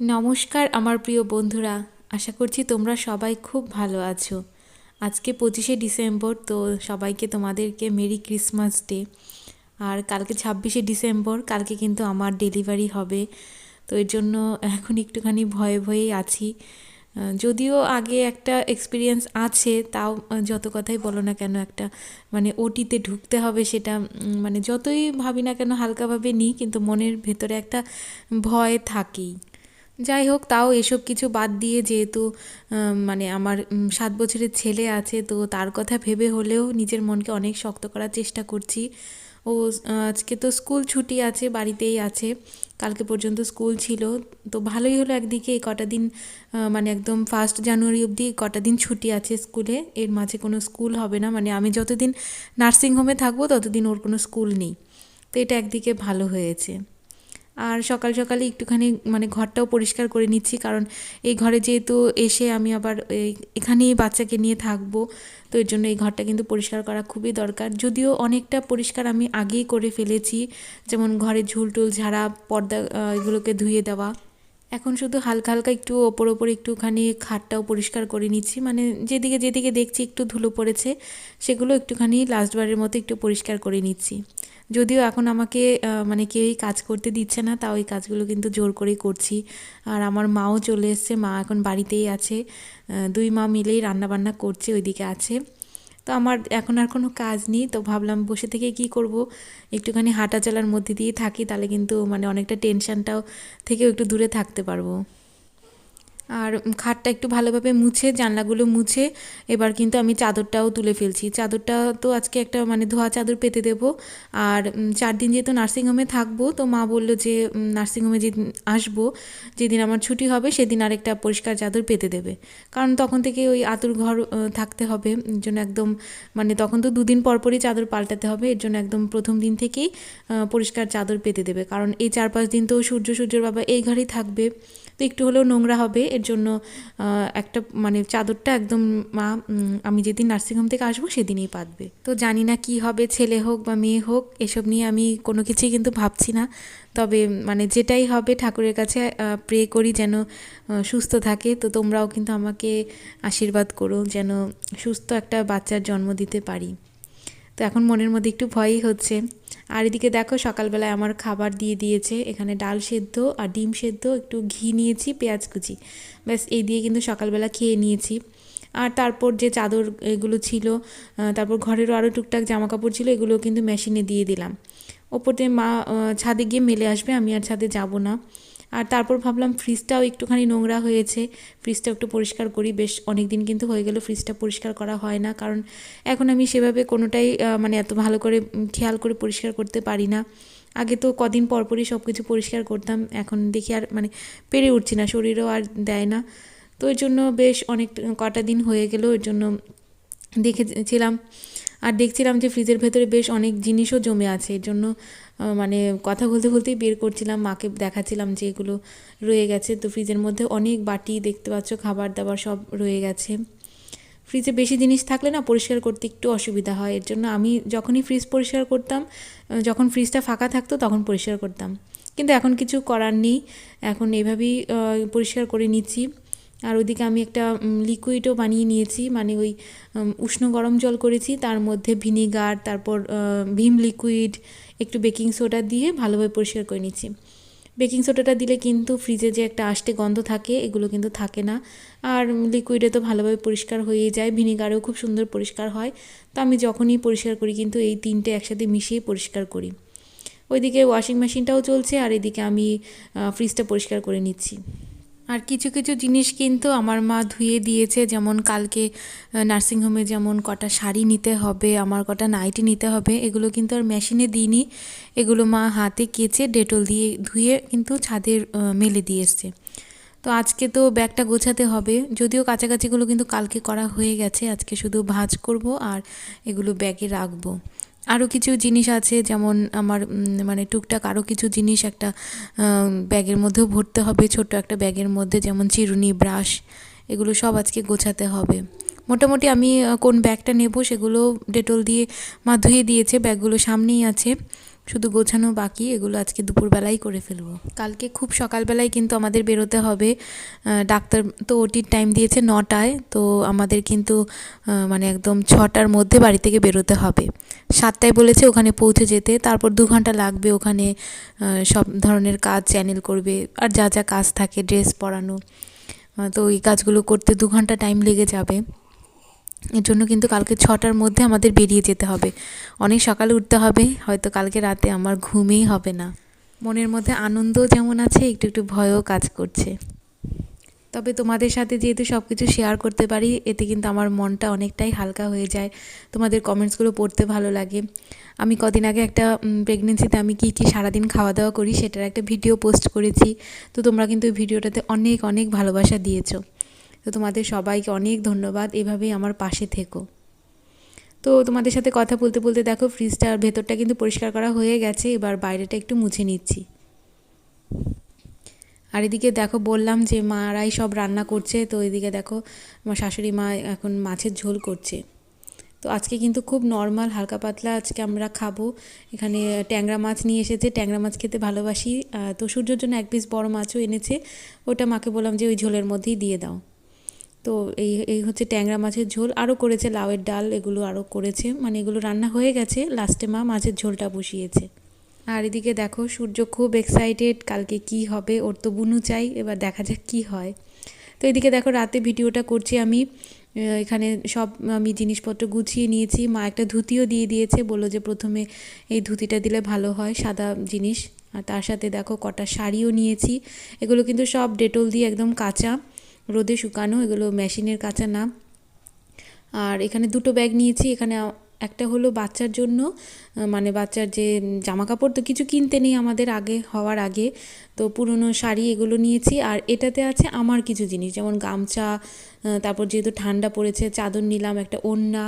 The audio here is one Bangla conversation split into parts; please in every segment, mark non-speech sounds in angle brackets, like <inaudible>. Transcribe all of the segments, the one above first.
নমস্কার আমার প্রিয় বন্ধুরা, আশা করছি তোমরা সবাই খুব ভালো আছো। আজকে পঁচিশে ডিসেম্বর, তো সবাইকে তোমাদেরকে মেরি ক্রিসমাস ডে। আর কালকে ছাব্বিশে ডিসেম্বর, কালকে কিন্তু আমার ডেলিভারি হবে। তো এর জন্য এখন একটুখানি ভয়ে ভয়েই আছি। যদিও আগে একটা এক্সপিরিয়েন্স আছে, তাও যত কথাই বলো না কেন, একটা মানে ওটিতে ঢুকতে হবে সেটা মানে যতই ভাবি না কেন, হালকাভাবে নিই, কিন্তু মনের ভেতরে একটা ভয় থাকেই। যাই হোক, তাও এসব কিছু বাদ দিয়ে যেহেতু মানে আমার সাত বছরের ছেলে আছে, তো তার কথা ভেবে হলেও নিজের মনকে অনেক শক্ত করার চেষ্টা করছি। ও আজকে তো স্কুল ছুটি আছে, বাড়িতেই আছে। কালকে পর্যন্ত স্কুল ছিল। তো ভালোই হলো একদিকে এই কটা দিন মানে একদম ফার্স্ট জানুয়ারি অবধি কটা দিন ছুটি আছে স্কুলে। এর মাঝে কোনো স্কুল হবে না। মানে আমি যতদিন নার্সিংহোমে থাকব, ততদিন ওর কোনো স্কুল নেই। তো এটা একদিকে ভালো হয়েছে। আর সকাল সকালে একটুখানি মানে ঘরটাও পরিষ্কার করে নিচ্ছি, কারণ এই ঘরে যেহেতু এসে আমি আবার এখানেই বাচ্চাকে নিয়ে থাকব, তো এর জন্য এই ঘরটা কিন্তু পরিষ্কার করা খুবই দরকার। যদিও অনেকটা পরিষ্কার আমি আগেই করে ফেলেছি, যেমন ঘরে ঝুল টুল, ঝাড়া, পর্দা এগুলোকে ধুয়ে দেওয়া। এখন শুধু হালকা হালকা একটু ওপর ওপর একটুখানি খাটটাও পরিষ্কার করে নিচ্ছি। মানে যেদিকে যেদিকে দেখছি একটু ধুলো পড়েছে, সেগুলো একটুখানি লাস্টবারের মতো একটু পরিষ্কার করে নিচ্ছি। যদিও এখন আমাকে মানে কেউই কাজ করতে দিচ্ছে না, তাও এই কাজগুলো কিন্তু জোর করেই করছি। আর আমার মাও চলে এসছে, মা এখন বাড়িতেই আছে। দুই মা মিলেই রান্না বান্না করছে, ওইদিকে আছে। তো আমার এখন আর কোনো কাজ নেই, তো ভাবলাম বসে থেকে কি করব? একটুখানি হাঁটা চলার মধ্যে দিয়ে থাকি, তাহলে কিন্তু মানে অনেকটা টেনশানটাও থেকেও একটু দূরে থাকতে পারব। আর খাটটা একটু ভালোভাবে মুছে, জানলাগুলো মুছে, এবার কিন্তু আমি চাদরটাও তুলে ফেলছি। চাদরটা তো আজকে একটা মানে ধোয়া চাদর পেতে দেব। আর চার দিন যেহেতু নার্সিংহোমে থাকব, তো মা বলল যে নার্সিংহোমে যেদিন আসব, যেদিন আমার ছুটি হবে, সেদিন আরেকটা পরিষ্কার চাদর পেতে দেবে। কারণ তখন থেকে ওই আতুর ঘর থাকতে হবে। এর জন্য একদম মানে তখন তো দুদিন পর পরই চাদর পাল্টাতে হবে। এর জন্য একদম প্রথম দিন থেকেই পরিষ্কার চাদর পেতে দেবে। কারণ এই চার পাঁচ দিন তো সূর্য সূর্যর বাবা এই ঘরেই থাকবে। তো একটু হলেও নোংরা হবে। এর জন্য একটা মানে চাদরটা একদম মা আমি যেদিন নার্সিংহোম থেকে আসব সেদিনই পাতবে। তো জানি না কি হবে, ছেলে হোক বা মেয়ে হোক, এসব নিয়ে আমি কোনো কিছুই কিন্তু ভাবছি না। তবে মানে যেটাই হবে ঠাকুরের কাছে প্রে করি যেন সুস্থ থাকে। তো তোমরাও কিন্তু আমাকে আশীর্বাদ করো যেন সুস্থ একটা বাচ্চার জন্ম দিতে পারি। তো এখন মনের মধ্যে একটু ভয়ই হচ্ছে। আর এদিকে দেখো সকালবেলায় আমার খাবার দিয়ে দিয়েছে। এখানে ডাল সেদ্ধ আর ডিম সেদ্ধ, একটু ঘি নিয়েছি, পেঁয়াজ কুচি। ব্যাস, এই দিয়ে কিন্তু সকালবেলা খেয়ে নিয়েছি। আর তারপর যে চাদর এগুলো ছিল তারপর ঘরেরও আরও টুকটাক জামা কাপড় ছিল এগুলো কিন্তু মেশিনে দিয়ে দিলাম। ওপর দিয়ে মা ছাদে গিয়ে মেলে আসবে, আমি আর ছাদে যাব না। আর তারপর ভাবলাম ফ্রিজটাও একটুখানি নোংরা হয়েছে। ফ্রিজটা একটু পরিষ্কার করি। বেশ অনেক দিন কিন্তু হয়ে গেল ফ্রিজটা পরিষ্কার করা হয় না। কারণ এখন আমি সেভাবে কোনোটাই মানে এত ভালো করে খেয়াল করে পরিষ্কার করতে পারি না। আগে তো কদিন পর পরই সব কিছু পরিষ্কার করতাম। এখন দেখি আর মানে পেরে উঠছি না। শরীরও আর দেয় না। তো এর জন্য বেশ অনেক কটা দিন হয়ে গেল। এর জন্য দেখেছিলাম আর দেখছিলাম যে ফ্রিজের ভেতরে বেশ অনেক জিনিসও জমে আছে। এর জন্য মানে কথা বলতে বলতেই বের করছিলাম, মাকে দেখাচ্ছিলাম যে এগুলো রয়ে গেছে। তো ফ্রিজের মধ্যে অনেক বাটি দেখতে পাচ্ছ, খাবার দাবার সব রয়ে গেছে। ফ্রিজে বেশি জিনিস থাকলে না পরিষ্কার করতে একটু অসুবিধা হয়। এর জন্য আমি যখনই ফ্রিজ পরিষ্কার করতাম যখন ফ্রিজটা ফাঁকা থাকতো তখন পরিষ্কার করতাম। কিন্তু এখন কিছু করার নেই। এখন এভাবেই পরিষ্কার করে নিচ্ছি। আর ওইদিকে আমি একটা লিকুইডও বানিয়ে নিয়েছি। মানে ওই উষ্ণ গরম জল করেছি। তার মধ্যে ভিনিগার, তারপর ভিম লিকুইড একটু বেকিং সোডা দিয়ে ভালোভাবে পরিষ্কার করে নিচ্ছি। বেকিং সোডাটা দিলে কিন্তু ফ্রিজে যে একটা আষ্টে গন্ধ থাকে, এগুলো কিন্তু থাকে না। আর লিকুইডে তো ভালোভাবে পরিষ্কার হয়েই যায়, ভিনিগারেও খুব সুন্দর পরিষ্কার হয়। তো আমি যখনই পরিষ্কার করি কিন্তু এই তিনটে একসাথে মিশিয়ে পরিষ্কার করি। ওইদিকে ওয়াশিং মেশিনটাও চলছে আর এদিকে আমি ফ্রিজটা পরিষ্কার করে নিচ্ছি। আর কিছু কিছু জিনিস কিন্তু আমার মা ধুয়ে দিয়েছে, যেমন কালকে নার্সিংহোমে যেমন কটা শাড়ি নিতে হবে, আমার কটা নাইটি নিতে হবে, এগুলো কিন্তু আর মেশিনে দিইনি। এগুলো মা হাতে কেচে ডেটল দিয়ে ধুয়ে কিন্তু ছাদের মেলে দিয়ে এসছে। তো আজকে তো ব্যাগটা গোছাতে হবে, যদিও কাছাকাছিগুলো কিন্তু কালকে করা হয়ে গেছে, আজকে শুধু ভাঁজ করব আর এগুলো ব্যাগে রাখব। আরও কিছু জিনিস আছে, যেমন আমার মানে টুকটাক আরও কিছু জিনিস একটা ব্যাগের মধ্যেও ভরতে হবে ছোট একটা ব্যাগের মধ্যে, যেমন চিরুনি, ব্রাশ, এগুলো সব আজকে গোছাতে হবে। মোটামুটি আমি কোন ব্যাগটা নেব সেগুলো ডেটল দিয়ে মা ধুয়ে দিয়েছে, ব্যাগগুলো সামনেই আছে। শুধু গোছানো বাকি, এগুলো আজকে দুপুরবেলাই করে ফেলব। কালকে খুব সকালবেলায় কিন্তু আমাদের বেরোতে হবে। ডাক্তার তো ওটির টাইম দিয়েছে নটায়, তো আমাদের কিন্তু মানে একদম ছটার মধ্যে বাড়ি থেকে বেরোতে হবে। সাতটায় বলেছে ওখানে পৌঁছে যেতে, তারপর দু ঘণ্টা লাগবে ওখানে সব ধরনের কাজ চ্যানেল করবে, আর যা যা কাজ থাকে ড্রেস পরানো। তো এই কাজগুলো করতে দু ঘণ্টা টাইম লেগে যাবে। এর জন্য কিন্তু কালকে ছটার মধ্যে আমাদের বেরিয়ে যেতে হবে। অনেক সকালে উঠতে হবে, হয়তো কালকে রাতে আমার ঘুমেই হবে না। মনের মধ্যে আনন্দ যেমন আছে, একটু একটু ভয়ও কাজ করছে। তবে তোমাদের সাথে যেহেতু সব কিছু শেয়ার করতে পারি, এতে কিন্তু আমার মনটা অনেকটাই হালকা হয়ে যায়। তোমাদের কমেন্টসগুলো পড়তে ভালো লাগে। আমি কদিন আগে একটা প্রেগনেন্সিতে আমি কী কী সারাদিন খাওয়া দাওয়া করি, সেটার একটা ভিডিও পোস্ট করেছি। তো তোমরা কিন্তু ওই ভিডিওটাতে অনেক অনেক ভালোবাসা দিয়েছ। তো তোমাদের সবাইকে অনেক ধন্যবাদ। এভাবেই আমার পাশে থেকো। তো তোমাদের সাথে কথা বলতে বলতে দেখো ফ্রিজটার ভেতরটা কিন্তু পরিষ্কার করা হয়ে গেছে। এবার বাইরেটা একটু মুছে নিচ্ছি। আর এদিকে দেখো, বললাম যে মারাই সব রান্না করছে। তো এদিকে দেখো, আমার শাশুড়ি মা এখন মাছের ঝোল করছে। তো আজকে কিন্তু খুব নর্মাল হালকা পাতলা আজকে আমরা খাব। এখানে ট্যাংরা মাছ নিয়ে এসেছে। ট্যাংরা মাছ খেতে ভালোবাসি। তো সূর্যর জন্য এক পিস বড় মাছও এনেছে। ওটা মাকে বললাম যে ওই ঝোলের মধ্যেই দিয়ে দাও। তো এই এই হচ্ছে ট্যাংরা মাছের ঝোল। আরও করেছে লাউয়ের ডাল, এগুলো আরও করেছে। মানে এগুলো রান্না হয়ে গেছে। লাস্টে মা মাছের ঝোলটা বসিয়েছে। আর এদিকে দেখো, সূর্য খুব এক্সাইটেড কালকে কি হবে? ওর তো বুনু চাই, এবার দেখা যাক কি হয়। তো এদিকে দেখো, রাতে ভিডিওটা করছি আমি। এখানে সব আমি জিনিসপত্র গুছিয়ে নিয়েছি। মা একটা ধুতিও দিয়ে দিয়েছে, বলল যে প্রথমে এই ধুতিটা দিলে ভালো হয়, সাদা জিনিস। আর তার সাথে দেখো, কটা শাড়িও নিয়েছি। এগুলো কিন্তু সব ডেটল দিয়ে একদম কাঁচা। রোদে শুকানো, এগুলো মেশিনের কাঁচা না। আর এখানে দুটো ব্যাগ নিয়েছি, এখানে একটা হলো বাচ্চার জন্য মানে বাচ্চার যে জামা কাপড় তো কিছু কিনতে নেই আমাদের আগে, হওয়ার আগে। তো পুরনো শাড়ি এগুলো নিয়েছি, আর এটাতে আছে আমার কিছু জিনিস, যেমন গামছা তারপর যেহেতু ঠান্ডা পড়েছে, চাদর নিলাম, একটা ওড়না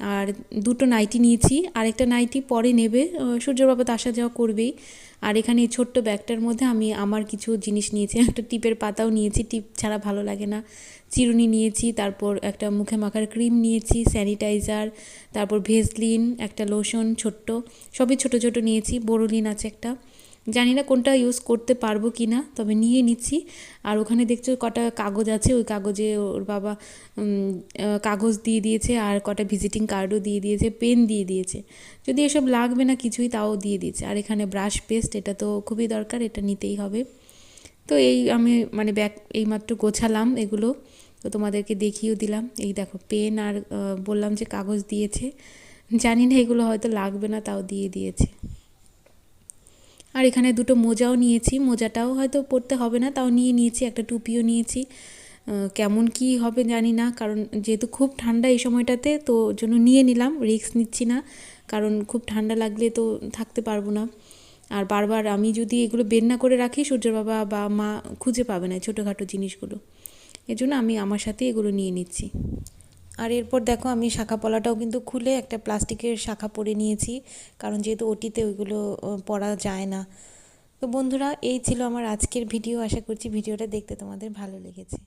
আর দুটো নাইটি নিয়েছি। আর একটা নাইটি পরে নেবে। আহ, সূর্যর বাবা আসা যাওয়া করবেই। আর এখানে এই ছোট্ট ব্যাগটার মধ্যে আমি আমার কিছু জিনিস নিয়েছি। <laughs> একটা টিপের পাতাও নিয়েছি। টিপ ছাড়া ভালো লাগে না। চিরুনি নিয়েছি তারপর একটা মুখে মাখার ক্রিম নিয়েছি স্যানিটাইজার তারপর ভেসলিন একটা লোশন ছোট্ট। সবই ছোট ছোট নিয়েছি। বোরোলিন আছে একটা। জানি না কোনটা ইউজ করতে পারব কি না তবে নিয়ে নিচ্ছি। আর ওখানে দেখছ কটা কাগজ আছে, ওই কাগজে ওর বাবা কাগজ দিয়ে দিয়েছে আর কটা ভিজিটিং কার্ডও দিয়ে দিয়েছে পেন দিয়ে দিয়েছে। যদি এসব লাগবে না কিছুই, তাও দিয়ে দিয়েছে। আর এখানে ব্রাশ পেস্ট এটা তো খুবই দরকার, এটা নিতেই হবে। তো এই আমি মানে ব্যাগ এইমাত্র গোছালাম এগুলো, তো তোমাদেরকে দেখিয়েও দিলাম। এই দেখো পেন আর বললাম যে কাগজ দিয়েছে। জানি না এগুলো হয়তো লাগবে না, তাও দিয়ে দিয়েছে। আর এখানে দুটো মোজাও নিয়েছি। মোজাটাও হয়তো পরতে হবে না, তাও নিয়ে নিয়েছি, একটা টুপিও নিয়েছি। কেমন কি হবে জানি না, কারণ যেহেতু খুব ঠান্ডা এই সময়টাতে, তো জন্য নিয়ে নিলাম, রিস্ক নিচ্ছি না, কারণ খুব ঠান্ডা লাগলে তো থাকতে পারব না। আর বারবার আমি যদি এগুলো বের না করে রাখি, সূর্যের বাবা বা মা খুঁজে পাবে না ছোটোখাটো জিনিসগুলো। এজন্য আমি আমার সাথে এগুলো নিয়ে নিচ্ছি। আর এরপর দেখো আমি শাখা পলাটাও কিন্তু খুলে একটা প্লাস্টিকের শাখা পরে নিয়েছি, কারণ যেহেতু ওটিতে ওইগুলো পরা যায় না। তো বন্ধুরা, এই ছিল আমার আজকের ভিডিও। আশা করছি ভিডিওটা দেখতে তোমাদের ভালো লেগেছে।